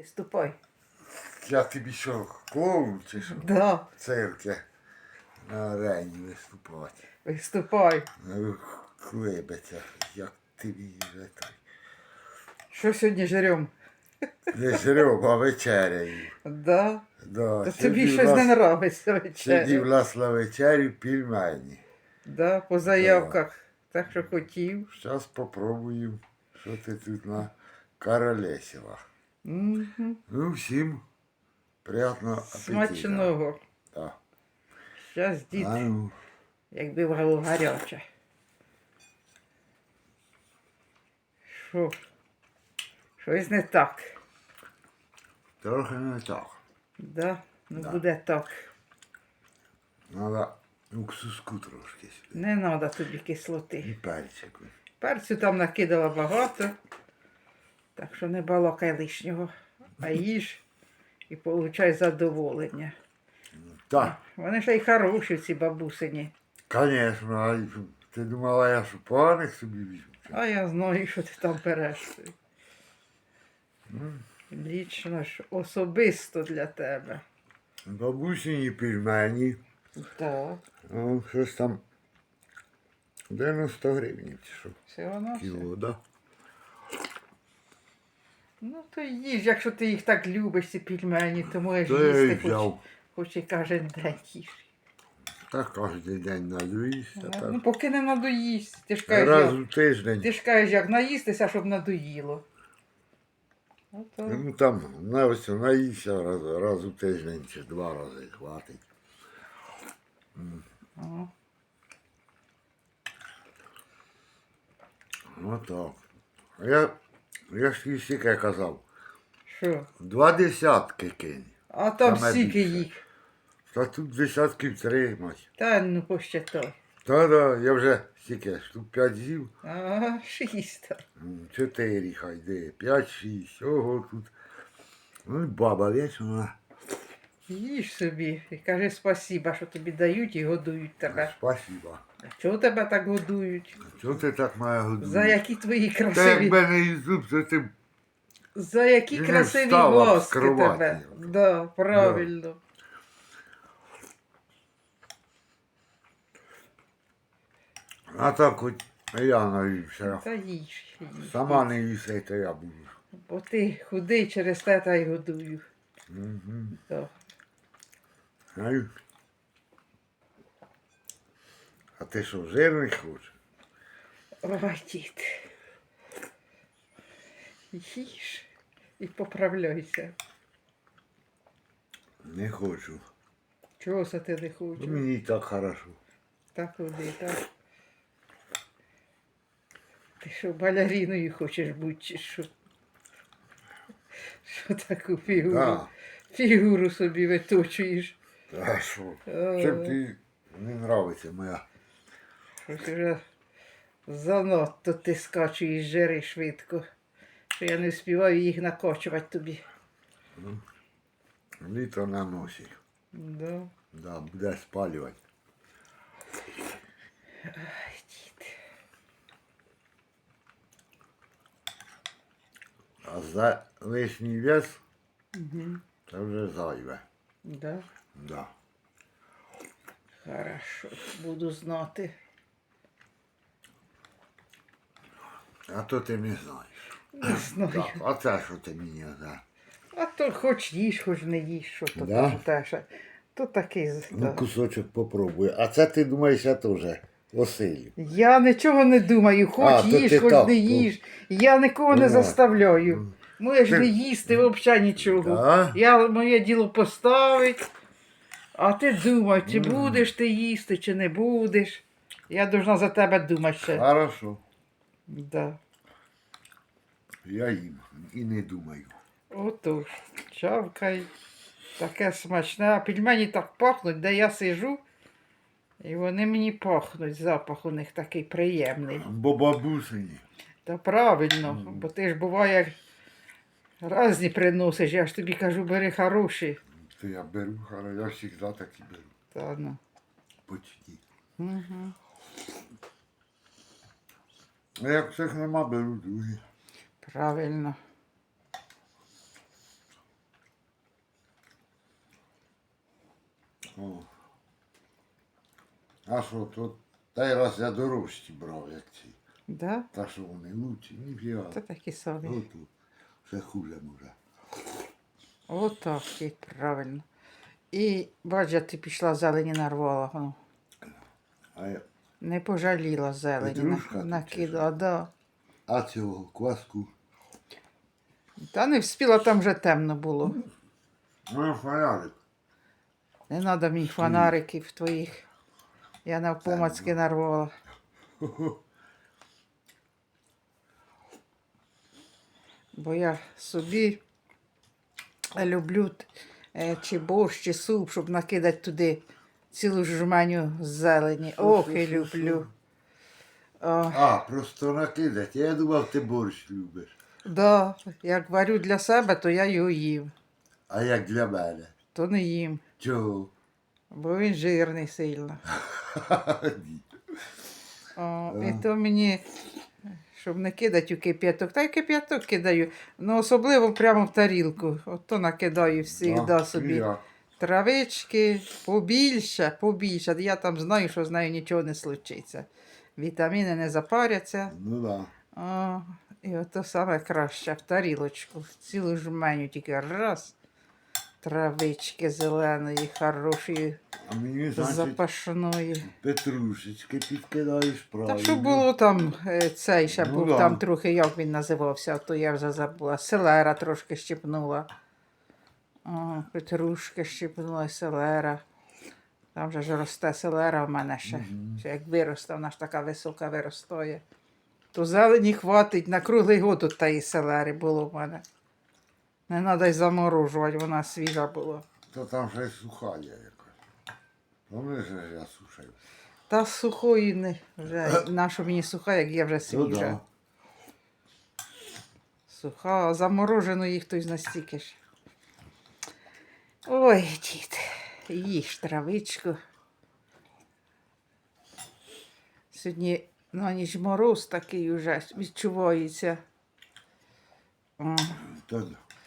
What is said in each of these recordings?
Виступай. Я тобі що, клоун чи що? Да, цирке на арені виступати. виступай. Хлебеться, як тобі вже той. Що сьогодні жрем? Не жрем, а вечеряю. Да. Да, Та тобі щось нас- не нравиться вечеря. нас на вечерю пельмені. Да, по заявках. Так що хотів. Зараз попробую, що ти тут на Ну, всім приятного апетиту. Смачного. Да. Щас дід, А ну, якби було гаряче. Що? Щось не так. трохи не так. Да? Ну Да. буде так. Надо уксуску трошки сюди. Не треба тобі кислоти. І перчику. Перцю там накидала багато, так що не балакай лишнього, а їж і получай задоволення. Так, Вони ж й хороші, ці бабусині. звісно, а ти думала, я що поганих собі візьму? А я знаю, що ти там береш. Лічно ж особисто для тебе. Бабусині пельмені. Так. Ну, щось там 90 гривень чи що. Все. Кіло, да? Ну то їж, якщо ти їх так любиш, ці пельмені, то можеш То я і їсти хоч, взяв. хоч і кожен день їж. Так кожен день надоїсться. Ну, Так. Ну, поки не надоїсть. Ти ж кажеш, Раз як, у тиждень. ти ж кажеш, як наїстися, щоб надоїло. Ото. Ну там на ось наївся раз, раз у тиждень чи два рази хватить. Ага. Ну так. Я, я ж тобі стільки казав. Що? Два десятки кинь. А там Саме стільки більше. їх. Та тут десятків три мать. Та ну посчитай. Та да, я вже стільки, штук п'ять зів, Ага, шість. М, Чотири хай де, п'ять, шість, ого тут. Ну, і баба, весь вона. Їж собі і кажи спасіба, що тобі дають і годують тебе. Спасибо. А чого тебе так годують? А Чого ти так моя годуєш? За які твої Та красиві, якби не ізуб, то ти за які не красиві кроваті. тебе. Да, правильно. А так хоч я навівся. Та їж, їж. Сама не їсти, то я буду. Бо ти худий через те та й годую. Угу. Да. Знаю. А ти що, жирний хочеш? Ой, дід. Їж і поправляйся. Не хочу. Чого це ти не Ну, хочеш? Мені і так хорошо. Так куди, так? Ти що, балеріною хочеш бути, чи що? Що таку фігуру? Так. Фігуру собі виточуєш. А що? Чим ти не нравиться моя? Щось вже занадто ти скачуєш жири швидко. Що я не встигаю їх накочувати тобі. Літо на носі. Да. Да, буде спалювати. Ай, дід. А за лишній вес Угу. це вже зайве. Да. Да. Хорошо, буду знати. А то ти не знаєш. Не знаю. Так, а це що ти мені за? А то хоч їж, хоч не їж, що то Да? теж. То такий. з- Ну, да. кусочок попробуй. А це ти думаєш, я теж Василю. Я нічого не думаю, хоч А, то їж, хоч так, не то- їж. Я нікого не Ну, заставляю. Моє ж не їсти взагалі нічого. Да? Я моє діло поставить, а ти думай, чи будеш ти їсти, чи не будеш. Я должна за тебе думати ще. Хорошо. Да. Я їм і не думаю. Отож, чавкай. Таке смачне. А пельмені так пахнуть, де я сижу. І вони мені пахнуть, запах у них такий приємний. Бо бабусині. Та правильно, бо ти ж буває як разні приносиш, я ж тобі кажу, бери хороші. to já beru, ale já si dva taky beru. To ano. Počtí. Mhm. A jak všechno má, beru druhý. Pravilno. No. A šlo to, tady raz já dorůstím, bral jak si. Da? Ta jsou nejlučí, nevím, jo. To taky jsou. No, to se chůze může. Отак, і правильно. І бачиш, ти пішла зелені нарвала. Ну, А, я- не пожаліла зелені. Петрушка на- тут Накидала, да. а цього кваску. Та не вспіла, там вже темно було. Ну, фонарик. Не треба мені фонариків твоїх. Я навпомацьки нарвала. Бо я собі люблю е, чи борщ, чи суп, щоб накидати туди цілу жменю зелені. Ох, і люблю. О, А, просто накидати. Я думав, ти борщ любиш. да, як варю для себе, то я його їм. А як для мене. То не їм, Чого? бо він жирний сильно. О, і то мені, щоб не кидати у кип'яток, та й кип'яток кидаю. Ну, особливо прямо в тарілку. Ото накидаю завжди А, собі. я. Травички побільше, побільше. Я там знаю, що з нею нічого не случиться. Вітаміни не запаряться. Ну да. О, і ото саме краще в тарілочку. Цілу жменю тільки раз. Травички зеленої, хорошої, А мені, значить, запашної. петрушечки підкидаєш правильно. Та що було там, е, цей ще Ну був да. там трохи, як він називався, а то я вже забула. Селера трошки щепнула. О, петрушки щепнула, селера. Там вже ж росте селера в мене ще. ще як виросте, вона ж така висока виростає. То зелені хватить на круглий год от тієї селери було в мене. Не треба й заморожувати, вона свіжа була. То там ще й суха є якась. Помниш, що я сушив? Та сухої не вже нащо мені суха, як є вже Ну свіжа. да. Суха, а заморожено їх хтось настільки ж. Ой, дід, їж травичку. Сьогодні на ніч мороз такий уже відчувається. О.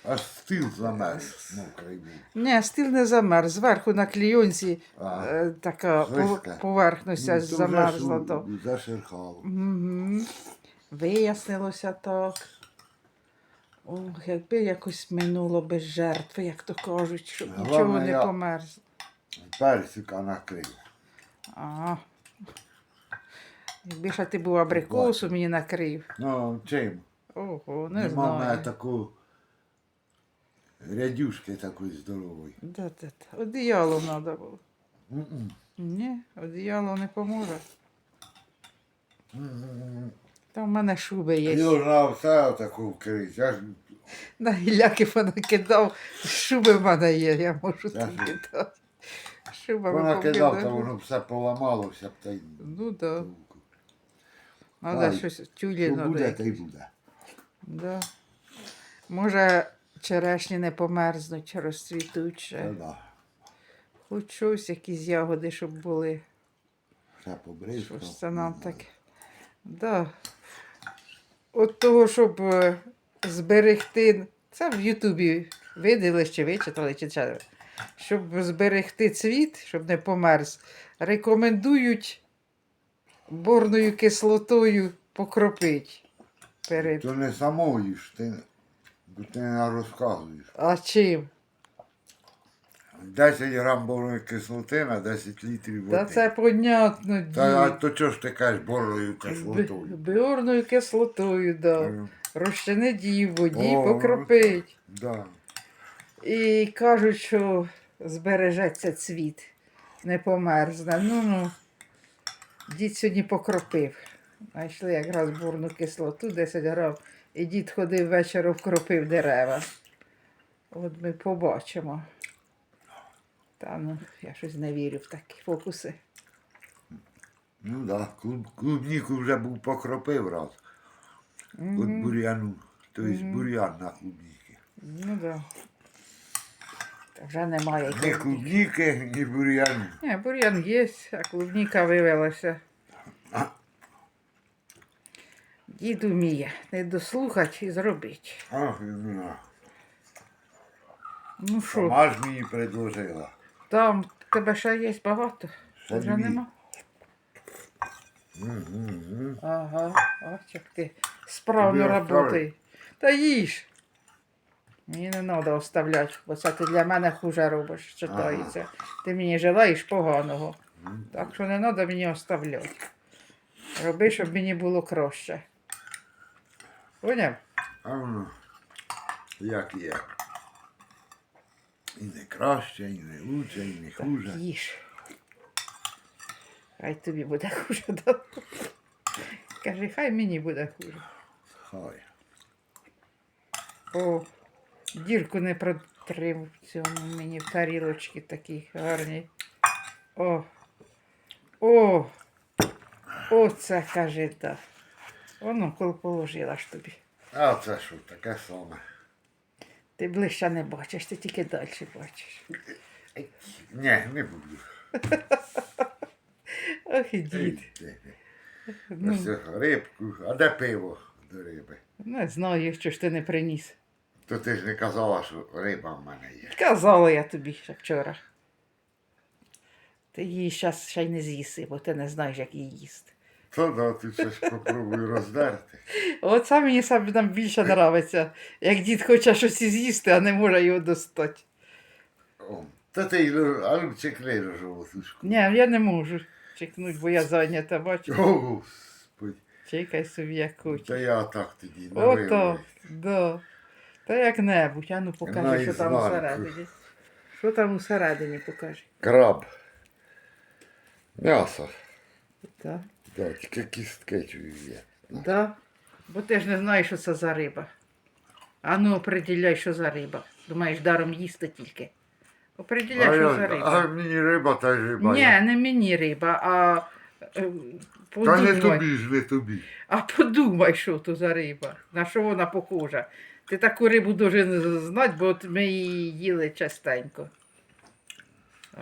Та, аж стил замерз мокрий був. Ні, стіл не замерз. Зверху на клійонці А, е, така пов- поверхність Ну, аж замерзла. То. Зашерхало. Угу. Вияснилося так. Ох, якби якось минуло без жертви, як то кажуть, щоб Головне, нічого не я- померзло. Персика накрив. Ага. Якби ще ти був абрикосу, мені накрив. Ну, чим? Ого, не Нема в мене знаю. таку рядюшки такої здорової. Да, да, да. Одіяло треба було. М-м. Ні, одіяло не поможе. Там в мене шуби є. Його все таку вкрить. Я ж На гіляки понакидав. Шуби в мене є, я можу Я тобі ж- дати. Шубами вона кидав, то покидаю. воно все поламалося б та й. Ну да. толку. Надо Ай, щось тюлі Що надо. буде, то й буде. Да. Може, черешні не померзнуть, розцвітуть ще. да. Хоч щось, якісь ягоди, щоб були. Все Що побризкав. ж це нам так. Да. От того, щоб е, зберегти. Це в Ютубі видали чи вичитали, чи чи- щоб зберегти цвіт, щоб не померз, рекомендують борною кислотою покропить. Перед. То не самою ж, ти, бо ти не розказуєш. А чим? 10 грам борної кислоти на 10 літрів води. Та це понятно, Та а то чого ж ти кажеш борною кислотою? Біорною кислотою, да. Е, Розчинить її в воді, О, покропить. Да. І кажуть, що збережеться цвіт, не померзне. Ну ну. Дід сьогодні покропив. Знайшли якраз бурну кислоту 10 грам. І дід ходив вечором вкропив дерева. От ми побачимо. Та ну, я щось не вірю в такі фокуси. Ну да, клуб, клубніку вже був покропив раз. От Мгм. бур'яну. Тобто Мгм. бур'ян на клубніки. Ну да. Вже немає. Ні клубніки, ні бур'яну. Ні, бур'ян є, а клубніка вивелася. А. Дід уміє не дослухати і зробити. Ах, ну, Ну що, сама ж мені предложила. там тебе ще є багато? Ще Вже дві. нема? Ага, ось як ти справно Тобі оставлю. працюй. Та їж. Мені не треба оставляти, бо це ти для мене хуже робиш, читається. Ти мені желаєш поганого. Так що не треба мені оставляти. Роби, щоб мені було краще. Поняв? А воно як є. І не краще, і не лучше, і не Так, хуже. їж. Хай тобі буде хуже. да? Кажи, хай мені буде хуже. Хай. О, дірку не протрим в цьому мені в тарілочки такі гарні. О. О. Оце каже, да. Воно положила ж тобі. А це що, таке саме. Ти ближче не бачиш, ти тільки далі бачиш. Ні, не буду. Ох і дід. Ну, Ось рибку, а де пиво до риби? не знаю, що ж ти не приніс. То ти ж не казала, що риба в мене є. Казала я тобі ще вчора. Ти її зараз ще й не з'їси, бо ти не знаєш, як її їсти. То да, ти щось попробуй роздерти. Оце мені саме нам більше подобається, як дід хоче щось з'їсти, а не може його достати. О, Та ти й ло- а ну чекни рожову тушку. Ні, я не можу чекнути, бо я зайнята, бачу. О, Господи. Чекай собі як хочеш. Та я так тоді не Ото, виявив. да. Та як-небудь, а ну покажи, що там усередині. Що там усередині покажи. Краб. М'ясо. Так. Да, тільки кістки є. Да. Бо ти ж не знаєш, що це за риба. А ну оприділяй, що за риба. Думаєш, даром їсти тільки. Оприділяй, А, що я, за а мені риба та й риба. Ні, не мені риба, а е, Та не тобі ж, не тобі. А подумай, що то за риба, на що вона похожа. Ти таку рибу дуже знати, бо от ми її їли частенько.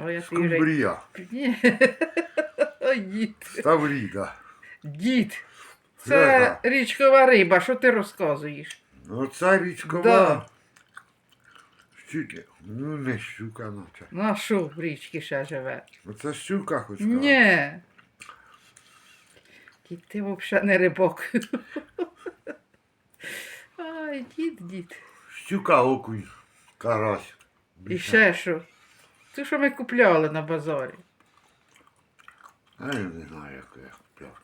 А я. Скумбрія. Ні. Дід. Ставріда. Дід. Це Це річкова риба, що ти розказуєш? Ну це річкова. Да. Щуки. Ну не щука, наче. Ну а що в річці ще живе? Оце щука хоч сказати. Ні. Дід, ти взагалі не рибок. Ай, дід, дід. Щука окунь. Карась. І ще що? Це що ми купляли на базарі. А я не знаю, як я купляв.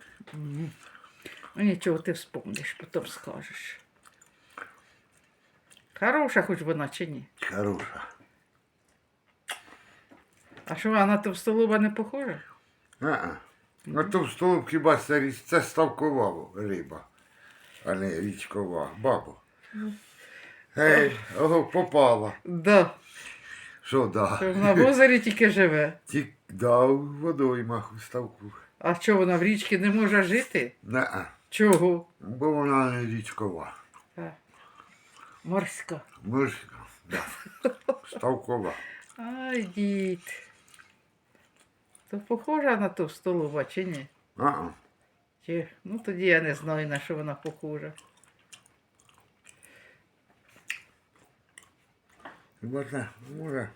Ну нічого, ти вспомниш, потім скажеш. Хороша хоч вона чи ні? Хороша. А що вона товстолоба не похожа? А-а. На товстолоб хіба це, це ставкова риба, а не річкова. Бабо. Гей, ого, попала. Да. Що да? Вона в озері тільки живе. Тік дав водоймах у ставку. А що вона в річці не може жити? Не, Чого? бо вона не річкова. А, Морська. Мишка. Да. Ставкова. Ай, дід. То похожа на товстолоба чи ні? Чи... Ну тоді я не знаю, на що вона похожа. Хіба це, може.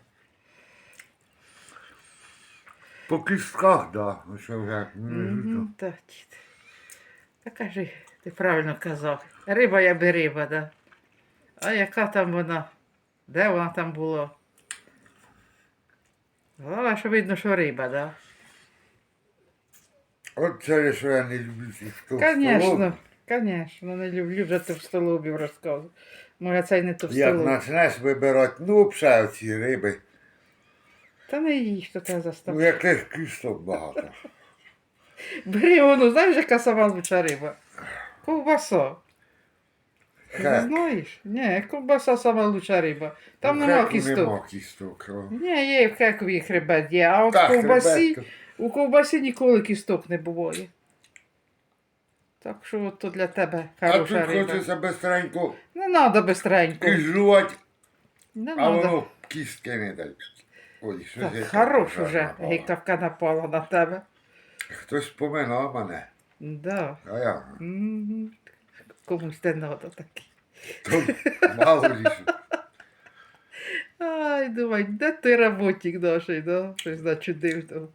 По кістках, да. Ось вже. Мгм, Та, дід. Та кажи, ти правильно казав. Риба я би риба, да. А яка там вона? Де вона там була? Головне, що видно, що риба, да? От через що я не люблю цих Звісно, звісно, не люблю вже товстолобів розказувати. Може, це й не Як товстолоб. почнеш вибирати, ну, взагалі ці риби, Та не їж, то тебе ну застав. яких кісток багато. Бери воно, знаєш, яка сама лучша риба? Ковбаса. Ти не Хек. знаєш? Ні, ковбаса сама лучша риба. Там Ну, нема кісток. Нема кісток. о. Ні, є в хекові хребет є, а от Так, в ковбасі, хребетка. у ковбасі ніколи кісток не буває. Так що то для тебе А тут хороша хочеться бистренько Не треба бистренько. кіжувати, Не а воно кістки не дають. Ой, що Так, хорош так уже напала. напала на тебе. Хтось поминав мене, Да. а я. Комусь не треба такі. То мало ліше. Ай, думай, де ти роботник наший, да? Щось начудив там.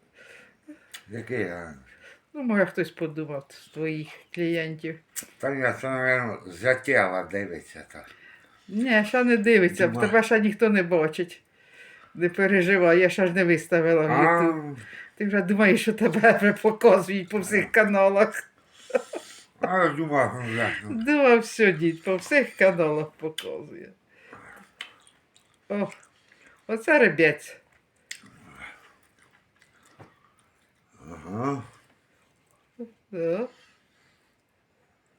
Який я? Ну, може, хтось подумав з твоїх клієнтів. Та ні, це, мабуть, затяла дивиться так. Ні, ще не дивиться, Нема. тебе ще ніхто не бачить. Не переживай, я ще ж не виставила в YouTube. Ти вже думаєш, що тебе вже показують по всіх каналах. а я думав, вже. ну, Думав, все, дід, по всіх каналах показує. О, оце ребець. Ага. О.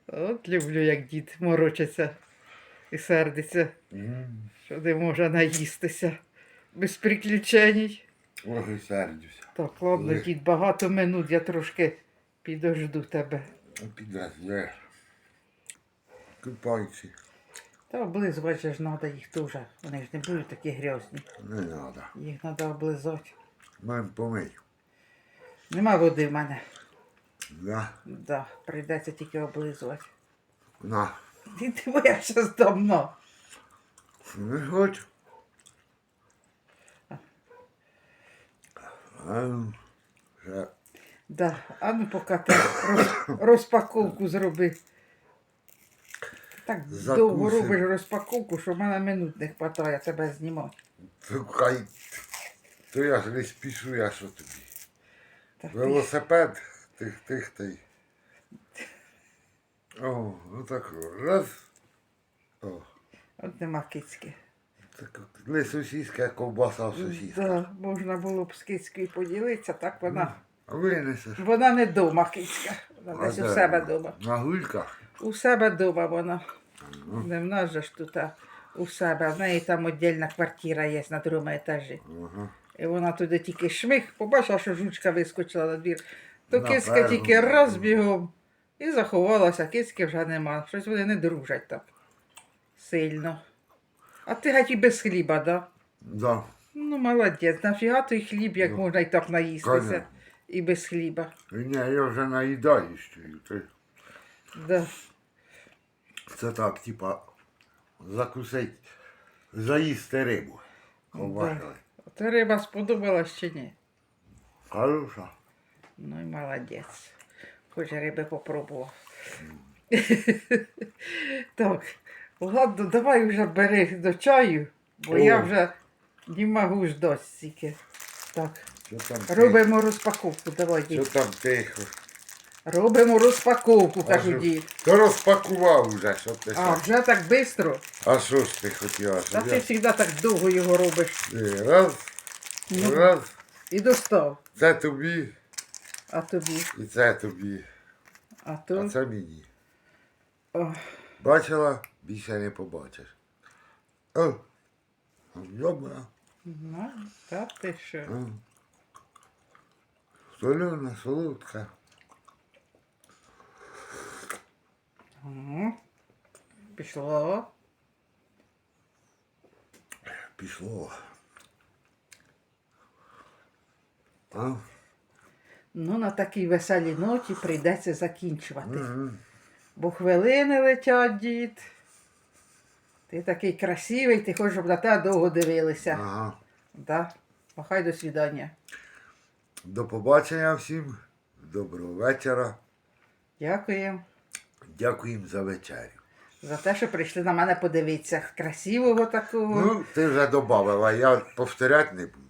От люблю, як дід морочиться і сердиться, М, що не може наїстися без приключень. Ох, і сердюся. Так, ладно, Ой. дід, багато минут, я трошки підожду тебе. Піде, Купайці. Та облизувати ж треба їх теж. Вони ж не будуть такі грязні. Не треба. Їх треба облизати. Мам помий. Нема води в мене. Да. Да, прийдеться тільки облизувати. На. Ти моя ще давно. Не хочу. А, вже Да. А ну поки ти роз, розпаковку зроби. Так довго робиш розпаковку, що в мене минут не вистачає тебе знімати. Слухай, то я ж не спішу, я що тобі. Так, ти- Велосипед, тих, тих, ти. О, ну так, раз. О, От нема кицьки. так, не сусідська, а ковбаса сусідська. Да, можна було б з кицькою поділитися, так вона. А винесеш. Вона не дома кицька. Вона А десь у себе дома. На гульках. У себе дома вона. Ну. Не в нас же ж тут, а у себе. В неї там віддільна квартира є на другому етажі. Ага. І вона туди тільки шмих, побачила, що жучка вискочила на двір. То Напевно. кицька тільки раз бігом і заховалася, кицьки вже нема. Щось вони не дружать так сильно. А ти геть і без хліба, да? Да. Ну, молодець, нафіга той хліб, як Ну, можна і так наїстися. конечно. І без хліба. Ні, я вже наїдаю ще. Ти- Да. Це так, типа, закусить, заїсти рибу. Побачили. Та риба сподобалась чи ні? Хороша. Ну і молодець. Хоч риби попробував. так, ладно, давай вже бери до чаю, бо О. я вже не можу ждати стільки. Так, Що там робимо розпаковку, давай, Що дід. там тихо? Робимо розпаковку, А кажу що? дід. То розпакував уже, що ти А, сам. вже так швидко? А що ж ти хотіла? Та щоб ти я- завжди так довго його робиш. Е, Раз, Ну. раз, І достав. це тобі, А тобі. і це тобі, А а то. це мені. О, Бачила, більше не побачиш. О, добре. ну, та ти що. Солена, солодка. Пішло. Пішло. А? Ну, на такій веселій ноті прийдеться закінчувати. Мгм. Бо хвилини летять, дід. Ти такий красивий, ти хочеш, щоб на тебе довго дивилися. Ага. Да. Махай до свідання. До побачення всім. Доброго вечора. Дякую Дякуємо за вечерю. за те, що прийшли на мене подивитися. Красивого такого. Ну, ти вже додавала, я повторяти не буду.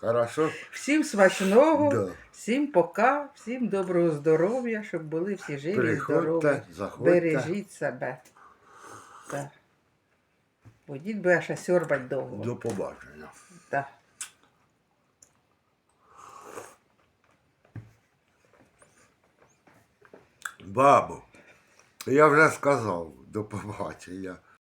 Хорошо? Всім смачного, Да. всім пока, всім доброго здоров'я, щоб були всі живі, здорові. Приходьте, заходьте. Бережіть себе. Так. Бо дід буде ще сьорбать довго. До побачення. Так. Бабу, я вже сказав до побачення.